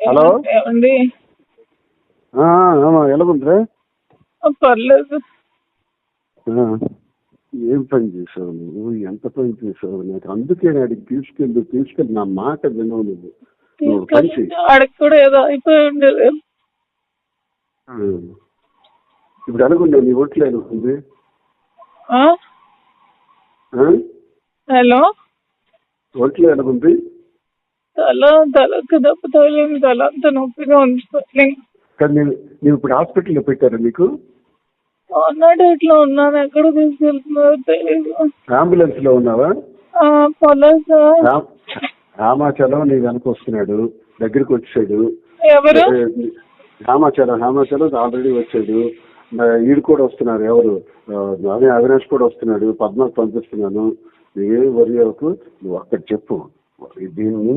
Hello? ఏమండి? ఆ, పర్లేదు. ఏం పని చేసావు నువ్వు? ఎంత పని చేసావు? నాకు అందుకే అడిగి తీసుకెళ్ళి తీసుకెళ్ళి. నా మాట వినవు నువ్వు. ఆడికి కూడా ఏదో అయిపోయి ఉండేది ఆ. ఇప్పుడు ఎలాగుండే నీ ఒంట్లో ఎలాగుంది ఆ? ఆ? హలో? ఒంట్లో ఎలాగుంది తల తలకు దెబ్బ తగిలింది తల అంత నొప్పిగా ఉంది నేను ఇప్పుడు హాస్పిటల్లో పెట్టారా నీకు అన్నాడు ఇట్లా ఉన్నాను ఎక్కడ తీసుకెళ్తున్నారో తెలియదు అంబులెన్స్లో ఉన్నావా రామాచలం నీ వెనక వస్తున్నాడు దగ్గరికి వచ్చాడు. ఎవరు? రామాచలం రామాచలం ఆల్రెడీ వచ్చాడు. ఈడు కూడా వస్తున్నారు ఎవరు? అదే అవినాష్ కూడా వస్తున్నాడు పద్మకు పంపిస్తున్నాను. నువ్వేం వరి అవ్వకు నువ్వు అక్కడ చెప్పు. దీన్ని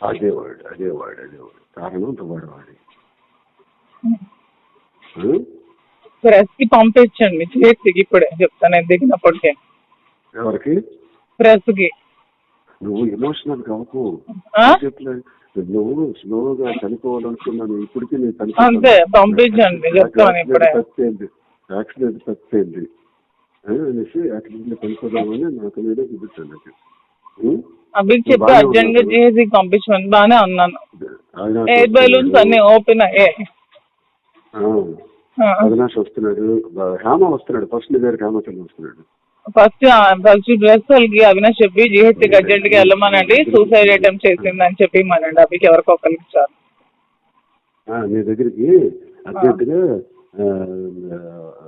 అదే వాడు అదే వాడు అదే వాడు. కారణం వాడు వాడి. ప్రెస్కి పంపించండి. చేసి ఇప్పుడే చెప్తాను నేను దిగినప్పటికే. ఎవరికి? ప్రెస్కి నువ్వు ఎమోషనల్? చెప్పలేదు నువ్వు స్లోగా చనిపోవాలనుకున్నాను ఇప్పటికీ నేను అంతే, పంపించండి, చెప్తాను ఇప్పుడే. తప్పింది. యాక్సిడెంట్ తప్పింది. అనేసి యాక్సిడెంట్ చనిపోదామని నాకు మీదే చూపించాను నాకు? అభికి చెప్పి అర్జెంట్గా. చేసి పంపించమని బాగానే ఉన్నాను ఆయన ఎయిర్ బెలూన్స్ అన్ని ఓపెన్ అయ్యాయి. అవినాష్ వస్తున్నాడు. హేమ వస్తున్నాడు. ఫస్ట్ నీ దగ్గర వస్తున్నాడు. ఫస్ట్ ఫస్ట్ డ్రెస్ వాళ్ళకి అవినాష్ చెప్పి జిహెచ్కి అర్జెంట్గా వెళ్ళమనండి. సూసైడ్ అటెంప్ట్ చేసిందని చెప్పి మనండి అభికి. ఎవరికి ఒకరికి చాలు. నీ దగ్గరికి అర్జెంటుగా ఆ, ఆ,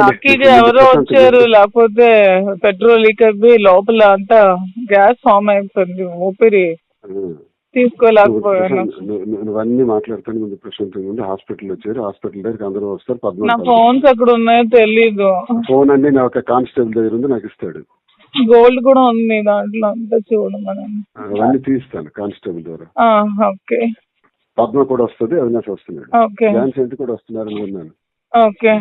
లక్కీగా ఎవరో వచ్చారు లేకపోతే పెట్రోల్ లీక్ అయిపోయి లోపల అంతా గ్యాస్ ఫామ్ అయిపోయింది ఊపిరి తీసుకోలేకపోయాను. నువ్వు అన్ని మాట్లాడుతాను ముందు ప్రశాంతంగా ఉండి. హాస్పిటల్ వచ్చారు. హాస్పిటల్ దగ్గరికి అందరూ వస్తారు. నా పద్నాలుగు ఫోన్స్ ఎక్కడ ఉన్నాయో తెలీదు. ఫోన్ అన్ని నా ఒక కానిస్టేబుల్ దగ్గర ఉంది నాకు ఇస్తాడు. గోల్డ్ కూడా ఉంది దాంట్లో అంతా చూడమని అవన్నీ తీస్తాను కానిస్టేబుల్ ద్వారా. ఓకే. పద్మ కూడా వస్తుంది అవినాష్ వస్తున్నాడు. ఓకే. ఝాన్సీ కూడా వస్తున్నారు అని విన్నాను. ఓకే.